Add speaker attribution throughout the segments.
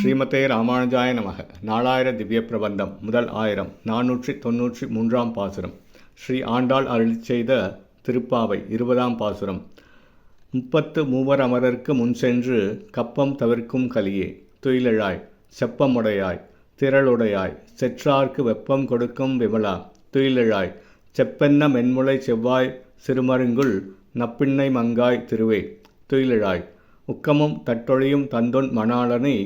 Speaker 1: ஸ்ரீமதே ராமானுஜாய நமக. நாலாயிர திவ்ய பிரபந்தம் முதல் ஆயிரம். நானூற்றி தொன்னூற்றி மூன்றாம் பாசுரம். ஸ்ரீ ஆண்டாள் அருளிச் செய்த திருப்பாவை இருபதாம் பாசுரம். முப்பத்து மூவர் அமரருக்கு முன் சென்று கப்பம் தவிர்க்கும் கலியே துயிலழாய் செப்பமுடையாய் திரளுடையாய் செற்றார்க்கு வெப்பம் கொடுக்கும் விமலா துயிலழாய் செப்பென்ன மென்முளை செவ்வாய் சிறுமருங்குள் நப்பிண்ணை மங்காய் திருவே துயிலழாய். உக்கமும் தட்டொழியும் தந்தொன் மணாளனை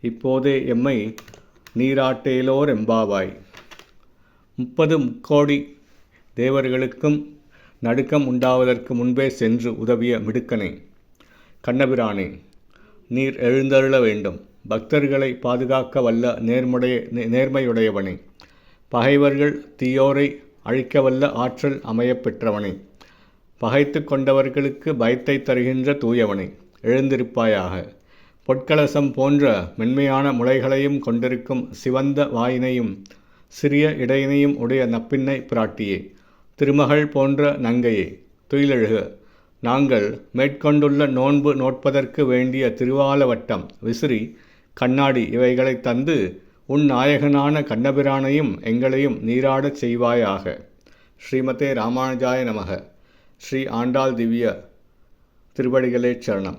Speaker 1: இப்போதே எம்மை நீராட்டேலோர் எம்பாவாய். முப்பது முக்கோடி தேவர்களுக்கும் நடுக்கம் உண்டாவதற்கு முன்பே சென்று உதவிய மிடுக்கனே கண்ணபிரானே நீர் எழுந்தருள வேண்டும். பக்தர்களை பாதுகாக்க வல்ல நேர்முடைய நே- நேர்மையுடையவனே. பகைவர்கள் தீயோரை அழிக்க வல்ல ஆற்றல் அமையப் பெற்றவனே. பகைத்து கொண்டவர்களுக்கு பயத்தை தருகின்ற தூயவனே எழுந்திருப்பாயாக. பொற்கலசம் போன்ற மென்மையான முளைகளையும் கொண்டிருக்கும் சிவந்த வாயினையும் சிறிய இடையினையும் உடைய நப்பின்னை பிராட்டியே திருமகள் போன்ற நங்கையே துயிலெழுக. நாங்கள் மேற்கொண்டுள்ள நோன்பு நோட்பதற்கு வேண்டிய திருவாலவட்டம் விசிறி கண்ணாடி இவைகளை தந்து உன் நாயகனான கண்ணபிரானையும் எங்களையும் நீராடச் செய்வாயாக. ஸ்ரீமதே ராமானுஜாய நமக. ஸ்ரீ ஆண்டாள் திவ்ய திருவடிகளே சரணம்.